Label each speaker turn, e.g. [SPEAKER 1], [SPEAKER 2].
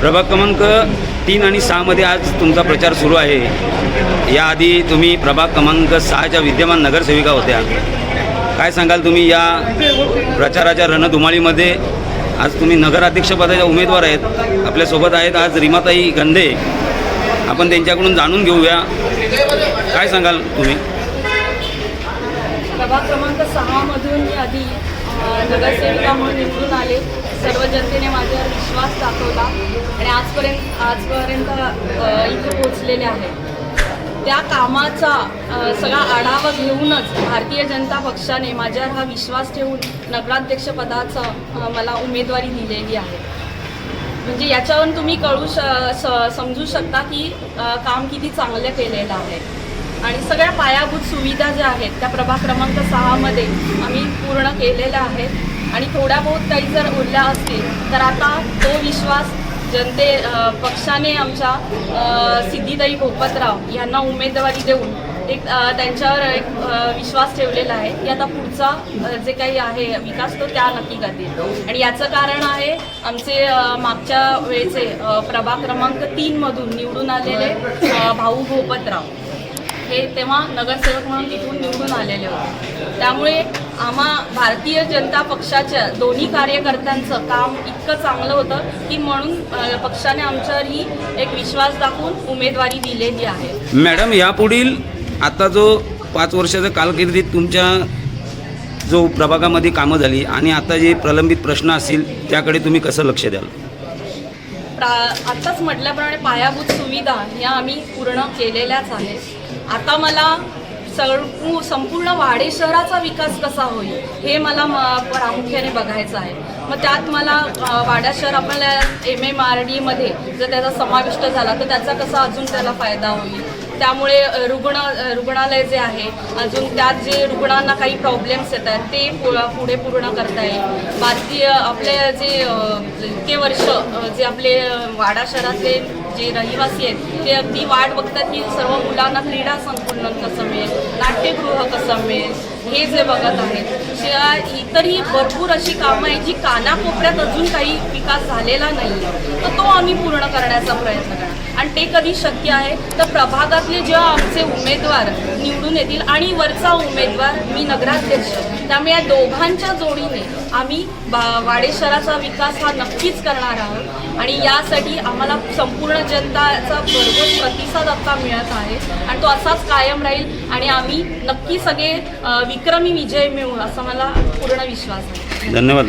[SPEAKER 1] प्रभाग क्रमांक तीन आणि सहामध्ये आज तुमचा प्रचार सुरू आहे. याआधी तुम्ही प्रभाग क्रमांक सहाच्या विद्यमान नगरसेविका होत्या. काय सांगाल तुम्ही या प्रचाराच्या रणधुमाळीमध्ये? आज तुम्ही नगराध्यक्षपदाच्या उमेदवार आहेत. आपल्यासोबत आहेत आज रिमाताई गंधे. आपण त्यांच्याकडून जाणून घेऊया. काय सांगाल तुम्ही?
[SPEAKER 2] प्रभाग क्रमांक सहामधून मी आधी नगरसेविका म्हणून निवडून आले. सर्व जनतेने माझ्यावर विश्वास दाखवला आणि आजपर्यंत आजपर्यंत इथे पोहोचलेले आहे. त्या कामाचा सगळा आढावा घेऊनच भारतीय जनता पक्षाने माझ्यावर हा विश्वास ठेवून नगराध्यक्षपदाचं मला उमेदवारी दिलेली आहे. म्हणजे याच्यावरून तुम्ही कळू श स- समजू शकता की काम किती चांगलं केलेलं आहे. आणि सगळ्या पायाभूत सुविधा ज्या आहेत त्या प्रभाग क्रमांक सहामध्ये आम्ही पूर्ण केलेल्या आहेत. आणि थोड्या बहुत काही जर उरल्या असतील तर आता तो विश्वास जनते पक्षाने आमच्या अ, सिद्धिताई भोपतराव यांना उमेदवारी देऊन एक त्यांच्यावर एक विश्वास ठेवलेला आहे की आता पुढचा जे काही आहे विकास तो त्या नक्की करतील. आणि याचं कारण आहे आमचे मागच्या वेळेचे प्रभाग क्रमांक तीनमधून निवडून आलेले भाऊ भोपतराव. हे तेव्हा नगरसेवक म्हणून तिथून निवडून आलेले होते. त्यामुळे आम्हा भारतीय जनता पक्षाच्या दोन्ही कार्यकर्त्यांचं काम इतकं चांगलं होतं की म्हणून पक्षाने आमच्यावरही एक विश्वास दाखवून उमेदवारी दिलेली आहे.
[SPEAKER 1] मॅडम यापुढील आता जो पाच वर्षाच्या कालकिर्दीत तुमच्या जो प्रभागामध्ये कामं झाली आणि आता जे प्रलंबित प्रश्न असतील त्याकडे तुम्ही कसं लक्ष द्याल?
[SPEAKER 2] प्रा आत्ताच म्हटल्याप्रमाणे पायाभूत सुविधा या आम्ही पूर्ण केलेल्याच आहेत. आता मला सर्व संपूर्ण वाडे शहराचा विकास कसा होईल हे मला म प्रामुख्याने बघायचं आहे. मग त्यात मला वाडा शहर आपल्याला एम एम आर डीमध्ये जर त्याचा समाविष्ट झाला तर त्याचा कसा अजून त्याला फायदा होईल? त्यामुळे रुग्ण रुग्णालय जे आहे अजून त्यात जे रुग्णांना काही प्रॉब्लेम्स येतात ते पु- पुढे पूर्ण करता येईल. भारतीय आपले जे इतके वर्ष जे आपले वाडा शहरातले जे रहिवासी आहेत ते अगदी वाट बघतात की सर्व मुलांना क्रीडा संकुलन कसं मिळेल नाट्यगृह कसं मिळेल हे जे बघत आहेत शिवाय इतरही भरपूर अशी कामं आहेत जी कानाकोपऱ्यात अजून काही विकास झालेला नाही आहे तर तो आम्ही पूर्ण करण्याचा प्रयत्न करतो आणि ते कधी शक्य आहे तर प्रभागातले जेव्हा आमचे उमेदवार निवडून येतील आणि वरचा उमेदवार मी नगराध्यक्ष. त्यामुळे या दोघांच्या जोडीने आम्ही बा वाडे शहराचा विकास हा नक्कीच करणार आहोत. आणि यासाठी आम्हाला संपूर्ण जनताचा भरघोस प्रतिसाद आता मिळत आहे. आणि तो असाच कायम राहील आणि आम्ही नक्की सगळे विक्रमी विजय मिळू असा मला पूर्ण विश्वास आहे.
[SPEAKER 1] धन्यवाद